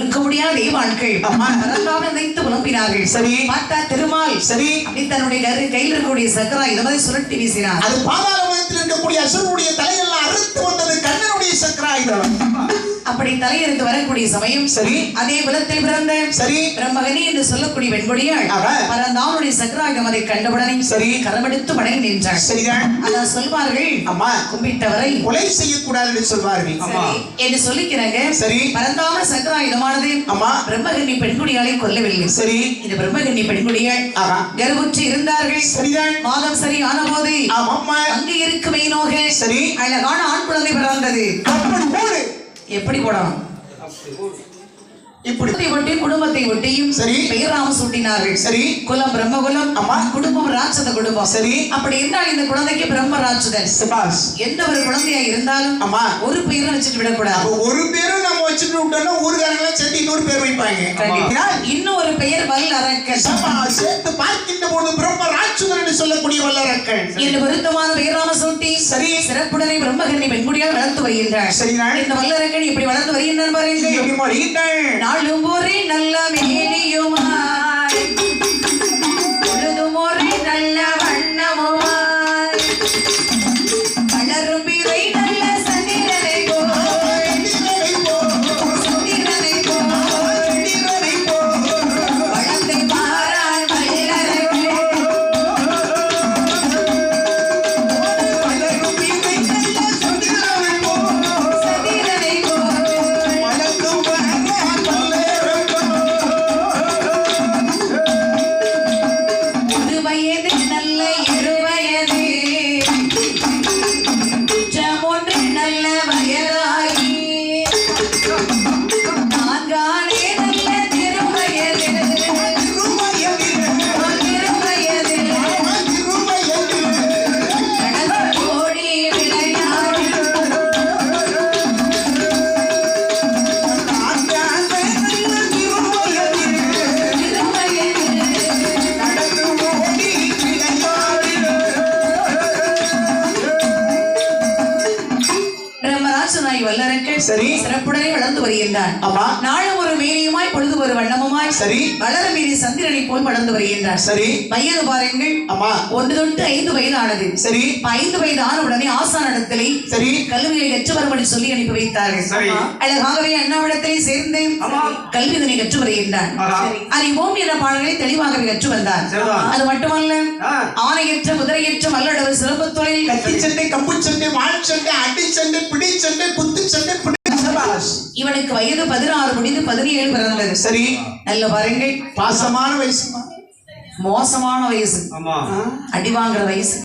பொறுக்க முடியாத தெய்வான்கள் ஆமா. பரந்தாம நினைத்து புலம்பினார்கள் சரி. பார்த்தா திருமால் சரி அப்படி தன்னுடைய கையில் இருக்கக்கூடிய சக்கரா இதை மாதிரி சுழட்டி வீசினார் அது பாதாளத்தில் இருக்கக்கூடிய அசுரனுடைய தலையெல்லாம் அறுத்து வந்தது கண்ணனுடைய சக்கராயுதம் அப்படி தலையெடுத்து வரக்கூடிய சமயம் சரி. அதே குலத்தில் பிறந்த சரி. பிரம்மகனி என்று சொல்லக்கூடிய வெண்கொடியாள் ஆமா. பரந்தாமனுடைய சக்கராயுதம் அதை கண்டவுடனே சரி. கரமெடுத்து வணங்கி நின்றாள். சரிதான். அதான் சொல்வார்கள் அம்மா. கும்பிட்டவரை. கொலை செய்யக்கூடாது என்று சொல்வார்கள். சரி, என்று சொல்லிக்கிறாங்க. சரி. பரந்தாம சக்கராயுதமானது அம்மா. பிரம்மகன்னி பெண்குடியாளை கொல்லவில்லை. சரி. இது பிரம்மகன்னி பெண்குடியாள். கருவுற்று இருந்தார்கள். சரிதான். மாதம் சரி ஆன போது அங்கு இருக்கு மெய்நோக சரி. அழகான ஆண் குழந்தை பிறந்தது. எப்படி போடணும் இப்படி. ஒட்டி குடும்பத்தை ஒட்டியும் சரி. பெயர் ராம சூட்டினார்கள். சரி. குலம் பிரம்மகுலம் அம்மா. குடும்பம் ராட்சத குடும்பம். சரி. அப்படி இருந்தால் இந்த குழந்தைக்கு பிரம்ம ராட்சதன். சபாஸ் எந்த ஒரு குழந்தையா இருந்தாலும் அம்மா ஒரு பெயரை வச்சுட்டு விடக்கூடாது. ஒரு பேரும் நம்ம வச்சுட்டு விட்டோம்னா ஊர்காரங்களாம் சேர்த்து இன்னொரு பேர் வைப்பாங்க. இன்னும் ஒரு பெயர் வல் அரக்கன் சபாஸ். சேர்த்து பார்க்கின்ற போது என்று சொல்லக்கூடிய வல்லரக்கள். என்று பொருத்தமான பெயர் ராம சூட்டி சரி. சிறப்புடனே பிரம்மகன்னி பெண்குடியால் வளர்த்து வருகின்றார். சரிதான் இந்த வல்லரக்கன் இப்படி வளர்ந்து வருகின்றார் பாருங்கள். எப்படி மாறுகின்றாள்? நாளும் ஒரே நல்ல மேனியுமாய். பொழுதும் ஒரே நல்ல வண்ணமுமாய். பிரம்மராசனாய் வல்லரக்கன் சரி. சிறப்புடனே வளர்ந்து வருகின்றான். ஆமா. நாளும் ஒரு மேனியுமாய் பொழுது ஒரு வண்ணமுமாய் சரி. வளர மீறி சந்திரனை போல் வளர்ந்து வருகின்றான். சரி. வயது பாருங்கள். அம்மா ஒன்று தொட்டு ஐந்து வயது ஆனது சரி ஐந்து வயது ஆன உடனே ஆசானிடத்திலே சரி. கல்வியை கற்று வரும்படி சொல்லி அனுப்பி வைத்தார்கள். அழகாகவே அண்ணாவிடத்திலே சேர்ந்து கல்வி இதனை கற்று வருகின்றான். அறிவோம் என்ற பாடல்களை தெளிவாகவே கற்று வந்தார். அது மட்டுமல்ல. ஆணையற்ற குதிரையற்ற மல்லடவர் சிறப்பு தொழில் கத்தி சண்டை கம்பு சண்டை வாழ் சண்டை அடி சண்டை பிடி சண்டை குத்து சண்டை பிடி சபாஸ். இவனுக்கு வயது பதினாறு முடிந்து பதினேழு பிறந்தது சரி. நல்ல பாருங்கள். பாசமான வயசு. மோசமான வயசு. அடி வாங்குற வயசு.